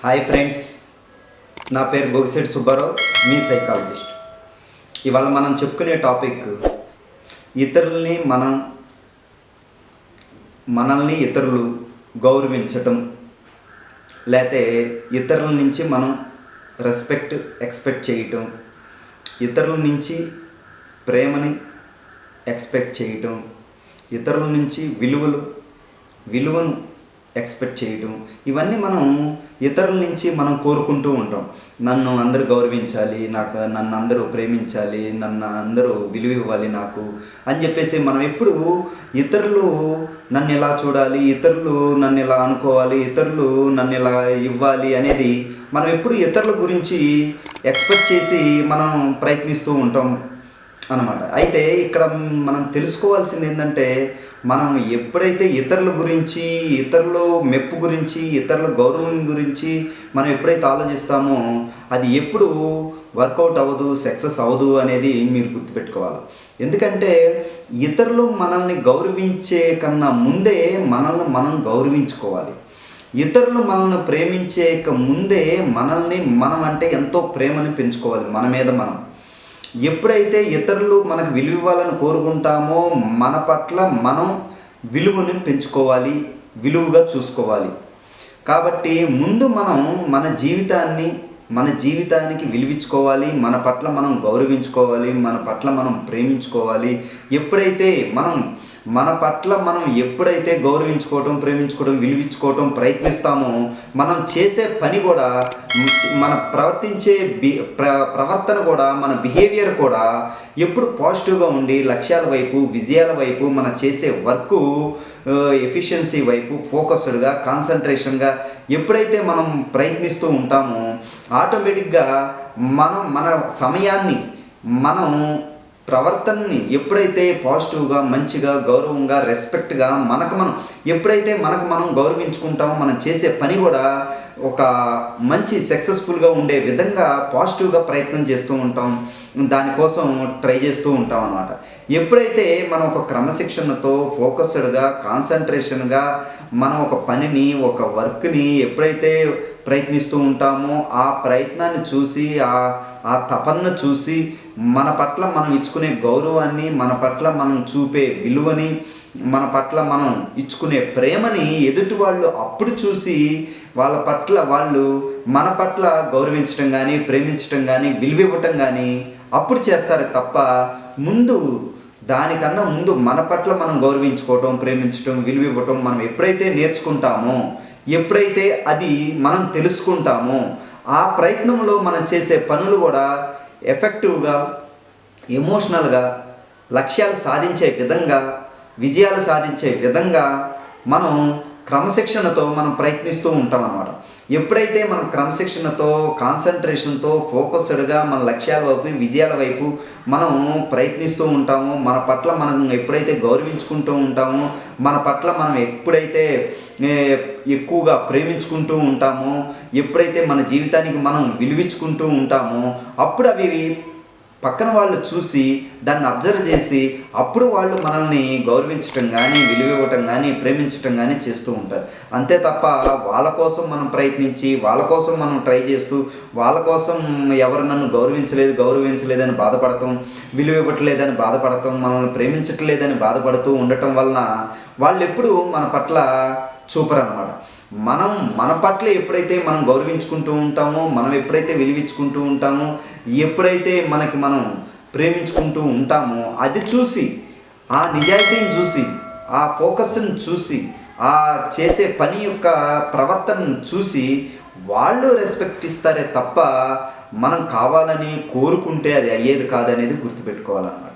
Hi friends నా పేరు గోగిశెట్టి సుబ్బారావు మీ psychologist ఇవాళ మనం చెప్పుకునే టాపిక్ ఇతరుల్ని మనం మనల్ని ఇతరులు గౌరవించటం లేతే ఇతరుల నుంచి మనం రెస్పెక్ట్ ఎక్స్పెక్ట్ చేయటం ఇతరుల నుంచి ప్రేమని ఎక్స్పెక్ట్ చేయటం ఇతరుల నుంచి విలువలు విలువను ఎక్స్పెక్ట్ చేయటం. ఇవన్నీ మనం ఇతరుల నుంచి మనం కోరుకుంటూ ఉంటాం. నన్ను అందరూ గౌరవించాలి నాకు నన్ను అందరూ ప్రేమించాలి నన్ను అందరూ విలువ ఇవ్వాలి నాకు అని చెప్పేసి మనం ఎప్పుడు ఇతరులు నన్ను ఇలా చూడాలి ఇతరులు నన్ను ఇలా అనుకోవాలి ఇతరులు నన్ను ఇలా ఇవ్వాలి అనేది మనం ఎప్పుడు ఇతరుల గురించి ఎక్స్పెక్ట్ చేసి మనం ప్రయత్నిస్తూ ఉంటాం. అనమాట అయితే ఇక్కడ మనం తెలుసుకోవాల్సింది ఏంటంటే మనం ఎప్పుడైతే ఇతరుల గురించి ఇతరుల మెప్పు గురించి ఇతరుల గౌరవం గురించి మనం ఎప్పుడైతే ఆలోచిస్తామో అది ఎప్పుడు వర్కౌట్ అవ్వదు సక్సెస్ అవ్వదు అనేది మీరు గుర్తుపెట్టుకోవాలి. ఎందుకంటే ఇతరులు మనల్ని గౌరవించే కన్నా ముందే మనల్ని మనం గౌరవించుకోవాలి. ఇతరులు మనల్ని ప్రేమించేక ముందే మనల్ని మనం అంటే ఎంతో ప్రేమని పెంచుకోవాలి మన మీద మనం. ఎప్పుడైతే ఇతరులు మనకు విలువ ఇవ్వాలని కోరుకుంటామో మన పట్ల మనం విలువను పెంచుకోవాలి విలువగా చూసుకోవాలి. కాబట్టి ముందు మనం మన జీవితాన్ని మన జీవితానికి విలువించుకోవాలి మన పట్ల మనం గౌరవించుకోవాలి మన పట్ల మనం ప్రేమించుకోవాలి. ఎప్పుడైతే మనం మన పట్ల మనం ఎప్పుడైతే గౌరవించుకోవటం ప్రేమించుకోవటం విలువించుకోవటం ప్రయత్నిస్తామో మనం చేసే పని కూడా మన ప్రవర్తించే బి ప్ర ప్రవర్తన కూడా మన బిహేవియర్ కూడా ఎప్పుడు పాజిటివ్గా ఉండి లక్ష్యాల వైపు విజయాల వైపు మన చేసే వర్క్ ఎఫిషియన్సీ వైపు ఫోకస్డ్గా కాన్సన్ట్రేషన్గా ఎప్పుడైతే మనం ప్రయత్నిస్తూ ఉంటామో ఆటోమేటిక్గా మనం మన సమయాన్ని మనం ప్రవర్తనని ఎప్పుడైతే పాజిటివ్గా మంచిగా గౌరవంగా రెస్పెక్ట్గా మనకు మనం ఎప్పుడైతే మనకు మనం గౌరవించుకుంటామో మనం చేసే పని కూడా ఒక మంచి సక్సెస్ఫుల్గా ఉండే విధంగా పాజిటివ్గా ప్రయత్నం చేస్తూ ఉంటాం. దానికోసం ట్రై చేస్తూ ఉంటాం అనమాట ఎప్పుడైతే మనం ఒక క్రమశిక్షణతో ఫోకస్డ్గా కాన్సన్ట్రేషన్గా మనం ఒక పనిని ఒక వర్క్ని ఎప్పుడైతే ప్రయత్నిస్తూ ఉంటామో. ఆ ప్రయత్నాన్ని చూసి ఆ ఆ తపన్ను చూసి మన పట్ల మనం ఇచ్చుకునే గౌరవాన్ని మన పట్ల మనం చూపే విలువని మన పట్ల మనం ఇచ్చుకునే ప్రేమని ఎదుటి వాళ్ళు అప్పుడు చూసి వాళ్ళ పట్ల వాళ్ళు మన పట్ల గౌరవించడం కానీ ప్రేమించడం కానీ విలువ ఇవ్వటం కానీ అప్పుడు చేస్తారు తప్ప ముందు దానికన్నా ముందు మన పట్ల మనం గౌరవించుకోవటం ప్రేమించటం విలువ ఇవ్వటం మనం ఎప్పుడైతే నేర్చుకుంటామో ఎప్పుడైతే అది మనం తెలుసుకుంటామో ఆ ప్రయత్నంలో మనం చేసే పనులు కూడా ఎఫెక్టివ్గా ఎమోషనల్గా లక్ష్యాలు సాధించే విధంగా విజయాలు సాధించే విధంగా మనం క్రమశిక్షణతో మనం ప్రయత్నిస్తూ ఉంటాం అన్నమాట ఎప్పుడైతే మనం క్రమశిక్షణతో కాన్సన్ట్రేషన్తో ఫోకస్డ్గా మన లక్ష్యాల వైపు విజయాల వైపు మనం ప్రయత్నిస్తూ ఉంటామో మన పట్ల మనం ఎప్పుడైతే గౌరవించుకుంటూ ఉంటామో మన పట్ల మనం ఎప్పుడైతే ఎక్కువగా ప్రేమించుకుంటూ ఉంటామో ఎప్పుడైతే మన జీవితానికి మనం విలువించుకుంటూ ఉంటామో అప్పుడు అవి పక్కన వాళ్ళు చూసి దాన్ని అబ్జర్వ్ చేసి అప్పుడు వాళ్ళు మనల్ని గౌరవించటం కానీ విలువ ఇవ్వటం కానీ ప్రేమించటం కానీ చేస్తూ ఉంటారు. అంతే తప్ప వాళ్ళ కోసం మనం ప్రయత్నించి వాళ్ళ కోసం మనం ట్రై చేస్తూ వాళ్ళ కోసం ఎవరు నన్ను గౌరవించలేదు గౌరవించలేదని బాధపడతాం విలువ ఇవ్వట్లేదని బాధపడతాం మనల్ని ప్రేమించట్లేదని బాధపడుతూ ఉండటం వలన వాళ్ళు ఎప్పుడు మన పట్ల సూపర్ అనమాట మనం మన పట్ల ఎప్పుడైతే మనం గౌరవించుకుంటూ ఉంటామో మనం ఎప్పుడైతే విలువించుకుంటూ ఉంటామో ఎప్పుడైతే మనకి మనం ప్రేమించుకుంటూ ఉంటామో అది చూసి ఆ నిజాయితీని చూసి ఆ ఫోకస్ని చూసి ఆ చేసే పని యొక్క ప్రవర్తనను చూసి వాళ్ళు రెస్పెక్ట్ ఇస్తారే తప్ప మనం కావాలని కోరుకుంటే అది అయ్యేది కాదనేది గుర్తుపెట్టుకోవాలన్నమాట.